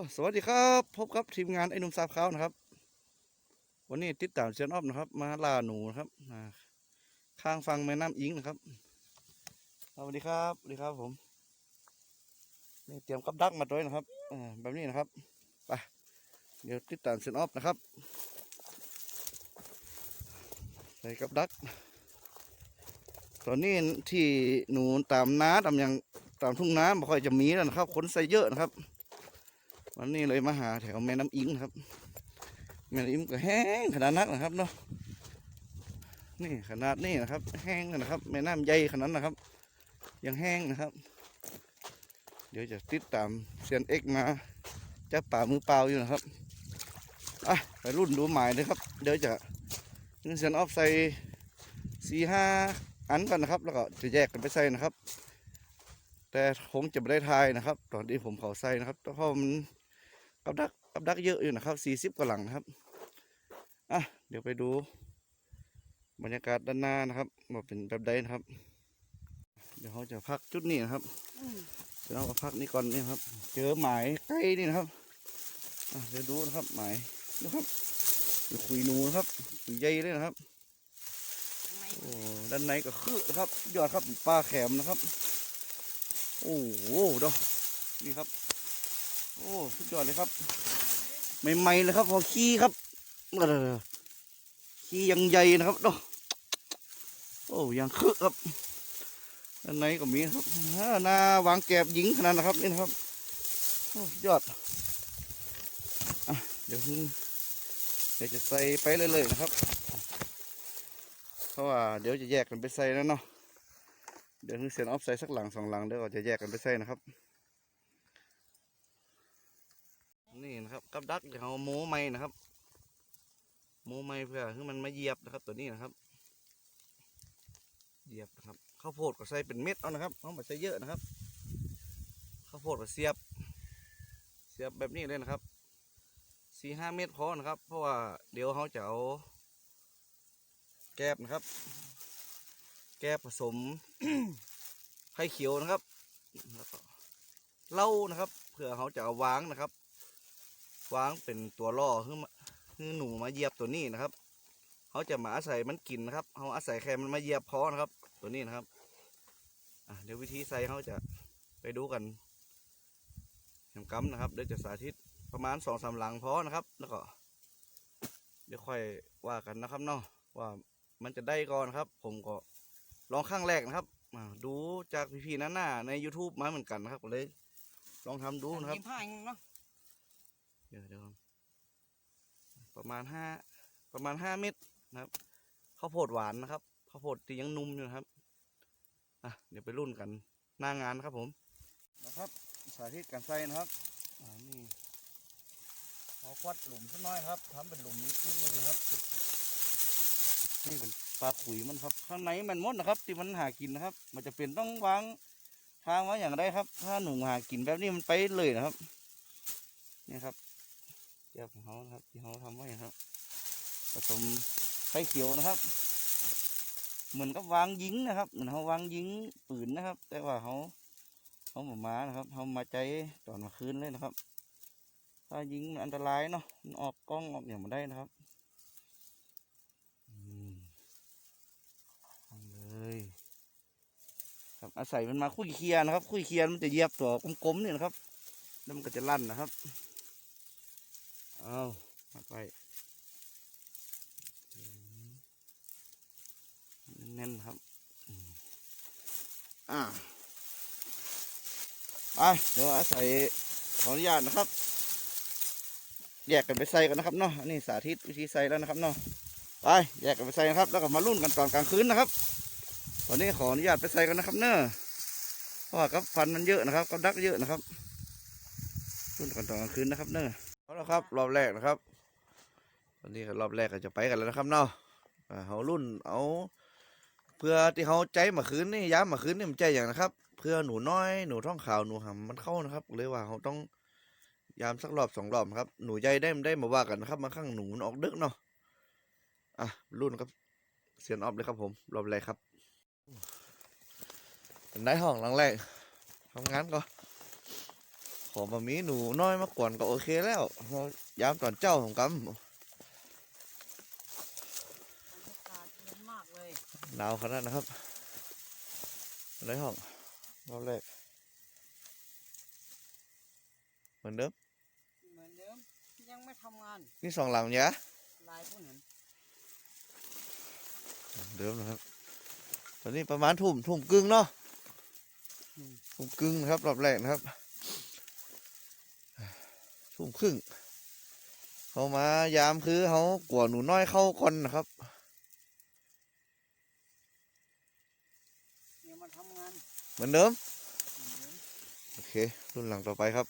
อสวัสดีครับพบกับทีมงานไอ้นุ่มสาบขาวนะครับ วันนี้ติดตามเชียนออฟนะครับ มาล่าหนูนะครับข้างฟังแม่น้ำอิงนะครับสวัสดีครับสวัสดีครับผมนี่เตรียมกับดักมาด้วยนะครับแบบนี้นะครับไปเดี๋ยวติดตามเชียนออฟนะครับ ใส่กับดัก ตอนนี้ที่หนูตามน้าตามอย่างตามทุ่งน้ำไม่ค่อยจะมีแล้วนะครับคนใส่เยอะนะครับ วันนี้เลยมาหาแถวแม่น้ำอิงครับ แม่น้ำอิงก็แห้งขนาดนักนะครับเนาะนี่ขนาดนี้นะครับ แห้งนะครับ แม่น้ำใหญ่ขนาดนั้นนะครับ ยังแห้งนะครับ เดี๋ยวจะติดตามเซียนเอ็กมาจับป่ามือเปล่าอยู่นะครับอะไปรุ่นดูหมายเลยครับ เดี๋ยวจะเซียนออฟใส่สี่ห้าอันก่อนนะครับ แล้วก็จะแยกกันไปใส่นะครับ แต่คงจะไม่ได้ทายนะครับ ตอนที่ผมเขาใส่นะครับเพราะมัน กับดักกับดักเยอะอยู่นะครับสี่สิบกว่าหลังนะครับอะเดี๋ยวไปดู บรรยากาศด้านหน้านะครับว่าเป็นแบบใดนะครับ เดี๋ยวเขาจะพักจุดนี้นะครับเดี๋ยวเราก็พักนี่ก่อนนี่ครับ เจอหมายใกล้นี่นะครับอะเดี๋ยวดูนะครับหมายดูครับเดี๋ยวคุยนูนะครับคุยใหญ่เลยนะครับโอ้ด้านในก็คือนะครับ ยอดครับปลาแขมนะครับ โอ้โหดูนี่ครับ อ้สุดยอดเลยครับใหม่ๆเลยครับพอขี้ครับเออขี้ยังใหญ่นะครับดูโอ้ยังคือครับด้านในก็มีครับหน้าวางแกบหญิงขนาดนะครับนี่นะครับโอ้สุดยอดอะเดี๋ยวเดี๋ยวจะใส่ไปเรื่อยๆนะครับเพราะว่าเดี๋ยวจะแยกกันไปใส่แล้วเนาะเดี๋ยวเสียนออฟใส่สักหลังสองหลังเดี๋ยวก็จะแยกกันไปใส่นะครับ นะครับกับดักเดี๋ยวเอาโม้ไม้นะครับ โม้ไม้เพื่อให้มันมาเหยียบนะครับ ตัวนี้นะครับ เหยียบนะครับข้าวโพดก็ใส่เป็นเม็ดเอานะครับเอามาใส่เยอะนะครับข้าวโพดก็เสียบ เสียบแบบนี้เลยนะครับสี่ห้าเม็ดพอนะครับ เพราะว่าเดี๋ยวเขาจะเอาแกบนะครับ แกบผสมไข่เขียวนะครับแล้วก็เล้านะครับเพื่อเขาจะเอาวางนะครับ วางเป็นตัวล่อให้มาให้หนูมาเหยียบตัวนี้นะครับเขาจะมาอาศัยมันกินนะครับเขาอาศัยแค่มันมาเหยียบพอนะครับ ตัวนี้นะครับเดี๋ยววิธีใส่เขาจะไปดูกันแหมกำนะครับเดี๋ยวจะสาธิตประมาณสองสามหลังพอนะครับ แล้วก็เดี๋ยวค่อยว่ากันนะครับเนาะว่ามันจะได้ก่อนครับ ผมก็ลองข้างแรกนะครับอ่าดูจากพี่ๆนั่นหน้าใน YouTube มาเหมือนกันนะครับก็เลย ลองทำดูนะครับกินผ้า เอะดี๋ยวเดี๋ยวประมาณห้าประมาณห้าเม็ดนะครับข้าวโพดหวานนะครับข้าวโพดที่ยังนุ่มอยู่นะครับอะเดี๋ยวไปรุ่นกันหน้างานนะครับผมนะครับ สาธิตการใส่นะครับอ่านี่เอาควัดหลุมสักน้อยครับทำเป็นหลุมนิดนึงนะครับนี่เป็นปลาขุยมันครับ ข้างในมันมดนะครับ ที่มันหากินนะครับ มันจะเป็นต้องวางทางไว้อย่างไรครับ ถ้าหนูหากินแบบนี้มันไปเลยนะครับ นี่ครับ เจียบของเขาครับ ที่เขาทำไว้ครับผสมไข่เขียวนะครับ เหมือนกับวางยิงนะครับ เหมือนเขาวางยิงปืนนะครับ แต่ว่าเขาเขาหมามานะครับเขามาใจตอนมาคืนเลยนะครับ ถ้ายิงมันอันตรายเนาะมันออกกล้องออกอย่างมาได้นะครับอืมเอาเลยครับอาศัยมันมาคุยเคลียนะครับ คุยเคลียร์มันจะเยียบตัวกลมๆนี่นะครับแล้วมันก็จะลั่นนะครับ เอามาไปแน่นครับ อ่าไปเดี๋ยวอาศัยขออนุญาตนะครับ แยกกันไปใส่กันนะครับเนาะนนี้สาธิตวิธีใส่แล้วนะครับเนาะไปแยกกันไปใส่นะครับ แล้วก็มารุ่นกันตอนกลางคืนนะครับตอนนี้ขออนุญาตไปใส่กันนะครับเนอะเพราะว่ากับฟันมันเยอะนะครับกับดักเยอะนะครับรุ่นกันตอนกลางคืนนะครับเนอะเอาะ ครับ รอบแรกนะครับตอนนี้รอบแรกก็จะไปกันแล้วนะครับเนาะเขารุ่นเอาเพื่อที่เขาใจมาคืนนี่ย้ำมาคืนนี่มันใจอย่างนะครับ เพื่อหนูน้อยหนูท้องขาวหนูหำมันเข้านะครับเลยว่าเขาต้องยามสักรอบสองรอบครับ หนูใหญ่ได้ไม่ได้มาว่ากันนะครับบางครั้งหนูมันออกดึกเนาะอะรุ่นครับเสียนออฟเลยครับผมรอบแรกครับได้ห้องหลังแรกทำงานก็ข อมามีหนูน้อยมาก่อนก็โอเคแล้วเพราะยามตอนเจ้าของกบรรยากาศเย็นมากเลยำหนาวขนาดนะครับอะไรห้องรอบแรกเหมือนเดิมเหมือนเดิมยังไม่ทำงานนี่สองหลังเนี้ยลายผู้เห็นเดิมนะครับ ตอนนี้ประมาณทุ่มทุ่มกึ่งเนาะทุ่มกึ่งนะครับรอบแรกนะครับ ทุ่มครึ่งเขามายามคือเขากลัวหนูน้อยเข้าก่อนนะครับเดี๋ยวมาทำงานเหมือนเดิม โอเค รุ่นหลังต่อไปครับ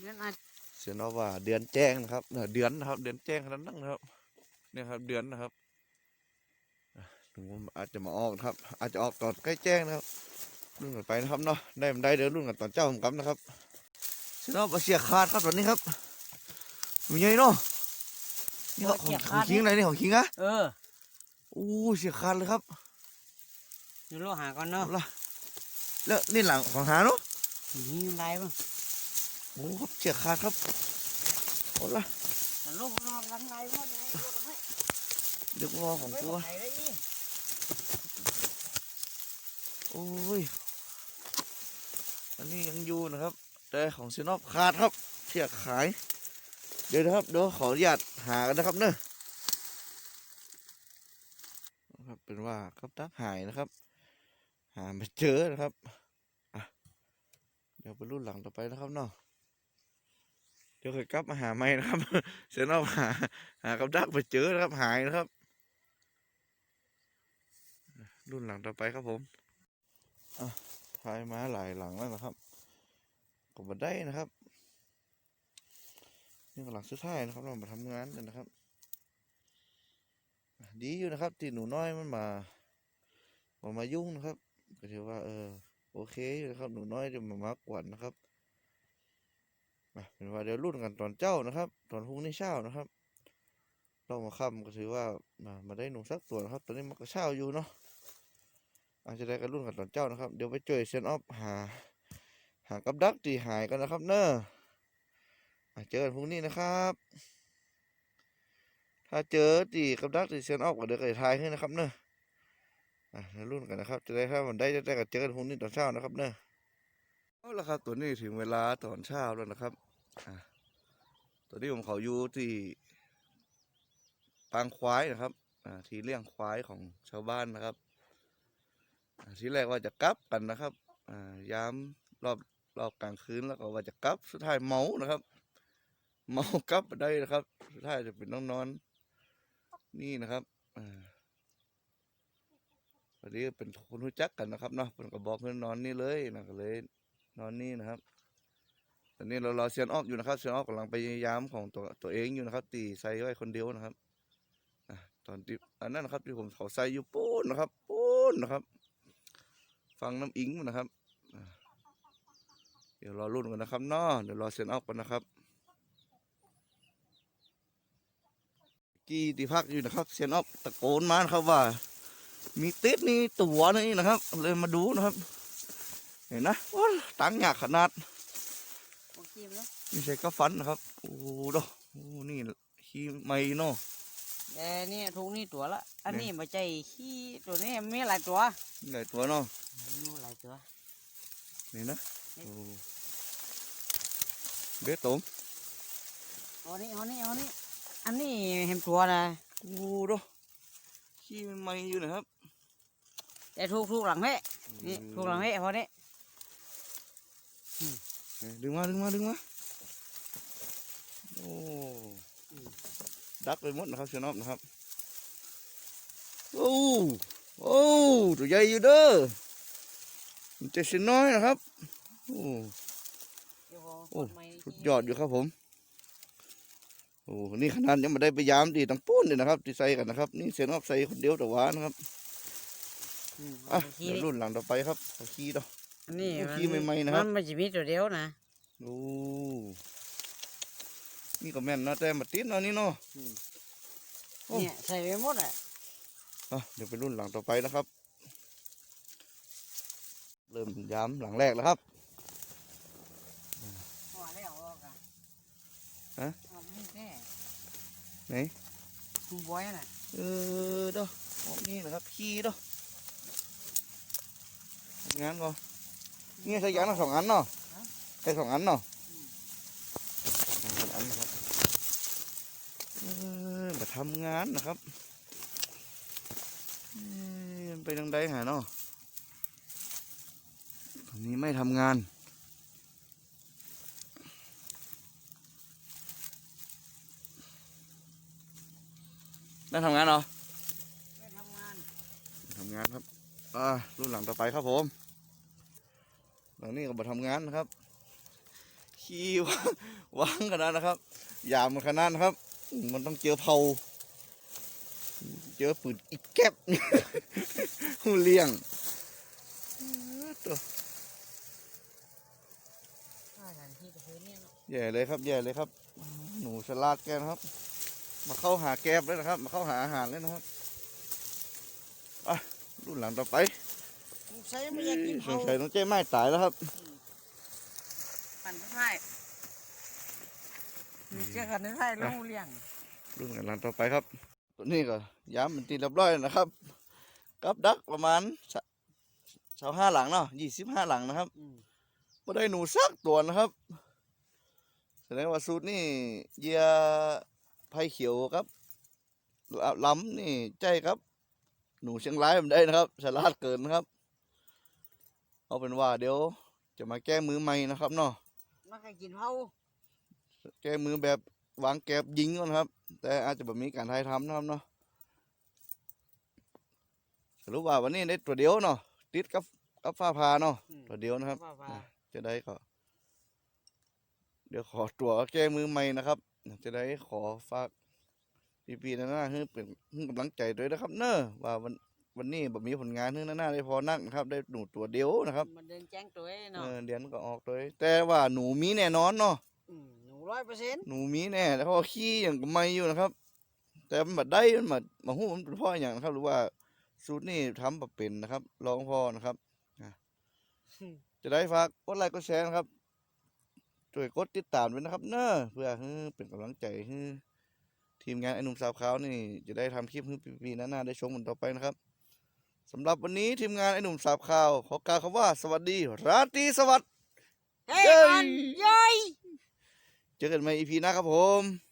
เดือนอาจเสียนอว่าเดือนแจ้งนะครับเออเดือนนะครับ เดือนแจ้งขนาดนั้นนะครับเนี่ยครับ เดือนนะครับอะหนูอาจจะมาออกนะครับ อาจจะออกตอนใกล้แจ้งนะครับ รุ่นกันไปนะครับเนาะได้มันได้เดี๋ยวรุ่นกันตอนเจ้าผมกำนะครับ เสียนอว่าเสียขาดครับตอนนี้ครับมีไงเนาะนี่ของของของคิงอะไรนี่ของคิงอะเอออู้เสียขาดเลยครับเดี๋ยวเราหาก่อนเนาะเอาละแล้วนี่หลังของหาเนาะนี่ลายบ้างโอ้ครับเสียขาดครับเอาละแต่ลูกมันรังลายบ้างไงเดี๋ยวว่าของตัวไข่ได้อีโอ้ยอันนี้ยังอยู่นะครับ แต่ของเซนอบขาดครับเสียขาย เดี๋ยวนะครับเดี๋ยวขออนุญาตหากันนะครับเนอะนะครับเป็นว่ากับดักหายนะครับ หาไม่เจอนะครับเดี๋ยวไปรุ่นหลังต่อไปนะครับเนาะเดี๋ยวเคยกลับมาหาไม่นะครับ เซนอบหาหากับดักไปเจอนะครับหายนะครับ รุ่นหลังต่อไปครับผมอะลายมาหลายหลังแล้วนะครับ ก็มาได้นะครับ นี่ก็หลังสุดท้ายนะครับ เรามาทำงานกันนะครับ ดีอยู่นะครับ ที่หนูน้อยมันมามามายุ่งนะครับ ก็ถือว่า เออ โอเคนะครับ หนูน้อยจะมามากวนนะครับเป็นว่าเดี๋ยวรุ่นกันตอนเจ้านะครับ ตอนพรุ่งนี้เช้านะครับ เรามาค่ำก็ถือว่ามามาได้หนูสักตัวนะครับ ตอนนี้มันก็เช้าอยู่เนาะอาจจะได้กันรุ่นกันตอนเจ้านะครับ เดี๋ยวไปจ่วยเซนออฟหา หากับดักตีหายกันนะครับเนอะอะเจอกันพรุ่งนี้นะครับ ถ้าเจอตีกับดักตีเซนออฟก็เดี๋ยวก็จะทายให้นะครับเนอะอะเดี๋ยวรุ่นกันนะครับ จะได้ถ้ามันได้จะได้กันเจอกันพรุ่งนี้ตอนเช้านะครับเนอะเอาละครับตัวนี้ถึงเวลาตอนเช้าแล้วนะครับตัวนี้ผมเขาอยู่ที่ปางควายนะครับอที่เลี้ยงควายของชาวบ้านนะครับ ทีแรกว่าจะกลับกันนะครับอยามรอบ รอบกลางคืนแล้วก็ว่าจะกลับสุดท้ายเมานะครับ เมากลับได้นะครับ สุดท้ายจะเป็นน้องนอน นี่นะครับอ่าพอดีเป็นคนรู้จักกันนะครับเนาะเพิ่นก็บอกเพื่อนนอนนี่เลยนะก็เลย นอนนี่นะครับตอนนี้เรารอเซียนออกอยู่นะครับเซียนออกกำลังไปยามของตัวตัวเองอยู่นะครับ ตีใส่ไว้คนเดียวนะครับอตอนที่อันนั้นนะครับที่ผมเขาใส่อยู่ปูนนะครับปูนนะครับ ฟังน้ำอิงนะครับอ เดี๋ยวรอรุ่นกันนะครับเนาะเดี๋ยวรอเซ็นออกกันนะครับกี่ที่พักอยู่นะครับเซ็นออกตะโกนมานะครับว่า มีติดนี่ตัวนี่นะครับ เลยมาดูนะครับ เห็นนะโอ้ยตังค์หยากขนาดโอเคไหมเนาะนี่ใช่กระฟันนะครับ โอ้โหดอกโอ้นี่ขี้ไม่เนาะแต่นี่ทุกนี่ตัวละ อันนี้ไม่ใช่ขี้ตัวนี้มีหลายตัวนี่หลายตัวเนาะมีหลายตัวนี่นะโอ้ เบสตงเอานี่เอานี่เอานี่อันนี้เห็นตัวนะโอ้ดอกขี้มันไม่อยู่นะครับ แต่ทุกทุกหลังเฮ้นี่ทุกหลังเฮ้พอนี้เอ้ยดึงมาดึงมาดึงมาโอ้ดักไปหมดนะครับเชนอบนะครับโอ้โอ้ตัวใหญ่อยู่เด้อมันจะเชนน้อยนะครับ โอ้เดี๋ยวพโอ้ไม้สุดยอดอยู่ครับผม โอ้นี่ขนาดยังไม่ได้พยายามดีตั้งปูนเลยนะครับที่ใส่กันนะครับ นี่เสียนอบใส่คนเดียวแต่ว่านะครับอืมอะเอาขี้เดี๋ยวนี่รุ่นหลังต่อไปครับเอาขี้ดอกอันนี้เอามันขี้ใหม่ๆนะครับมันไม่ใช่มีตัวเดียวนะโอ้นี่ก็แม่นเนาะแต่มาติดเนาะนี่เนาะโอ้เนี่ยใส่ไปหมดอะอะเดี๋ยวไปรุ่นหลังต่อไปนะครับ เริ่มย้ำหลังแรกแล้วครับ ฮะออกนี่แน่ไหนคุณบอยน่ะเออเด้อออกนี่นะครับขี้เด้อทำงานก่อนนี่ใช้ยางทั้งสองอันเนาะใช้สองอันเนาะสองอันนะครับเออมาทำงานนะครับเอ้ยมันไปทางใดหาเนาะตรงนี้ไม่ทำงาน ได้ทำงานเหรอไปทำงานทำงานครับอ่ารุ่นหลังต่อไปครับผมหลังนี้ก็มาทำงานนะครับขี้วางวางขนาดนะครับยามมันขนาดนะครับ มันต้องเจอเผาเจอปืนอีกแก็บหูเลี้ยงเออตัวถ้าสถานที่ตะพื้นเนี่ยเนาะแย่เลยครับแย่เลยครับ หนูฉลาดแกนะครับ มาเข้าหาแกบเลยนะครับ มาเข้าหาอาหารเลยนะครับอะรุ่นหลังต่อไปสงสัยไม่อยากกินสเผางสัยน้องเจ้ไม้ตายแล้วครับปั่นท้ายมีเจ้ากันท้ายลงเลี้ยงรุ่นกันหลังต่อไปครับ ตัวนี้ก็ย้ำมันตีเรียบร้อยแล้วนะครับ กับดักประมาณสาวห้าหลังเนาะยี่สิบห้าหลังนะครับอืมไม่ได้หนูสักตัวนะครับ แสดงว่าสูตรนี่เหยีย ไผ่เขียวครับลล้ำนี่ใจครับ หนูเชียงรายมันได้นะครับฉลาดเกินนะครับ เอาเป็นว่าเดี๋ยว จะมาแก้มือใหม่นะครับเนาะมันก็กินเผาแก้มือแบบวางแกบยิงก่อนครับ แต่อาจจะแบบมีการถ่ายทำนะครับเนาะสรุปว่าวันนี้ได้ตัวเดียวเนาะติดกับกับฟ้าพาเนาะอืมตัวเดียวนะครับว่าว่าจะได้ก็เดี๋ยวขอตัวแก้มือใหม่นะครับ จะได้ขอฝากพี่ๆนะนะให้เป็นให้กำลังใจด้วยนะครับ เนอะว่าวันวันนี้แบบมีผลงานให้นะนะได้พอนักนะครับ ได้หนูตัวเดียวนะครับมันเดินแจ้งตัวเองเอเนาะอเดือนก็ออกเลยแต่ว่าหนูมีแน่นอนเนาะมหนูร้อยเปอร์เซ็นต์หนูมีแน่แล้วก็ขี้อย่างก็ไม่อยู่นะครับ แต่มันบัดได้มันมามาหู้มันเป็นเพ่ออย่างนะครับ หรือว่าสูตรนี่ทำแบบเป็นนะครับลองพ่อนะครับอะจะได้ฝากกดไลค์กดแชร์นะครับ ช่วยกดติดตามด้วยนะครับ เนอะเพื่อให้เป็นกำลังใจให้ทีมงานไอ้หนุ่มสาวขาวนี่ จะได้ทำคลิปให้ปีๆหน้าๆได้ชมกันต่อไปนะครับสำหรับวันนี้ทีมงานไอ้หนุ่มสาวขาว ขอกล่าวคำว่าสวัสดี ราตรีสวัสดิ์เฮ้ยเย้ยมันเย้ยเจอกันใหม่อีพีหน้าครับผม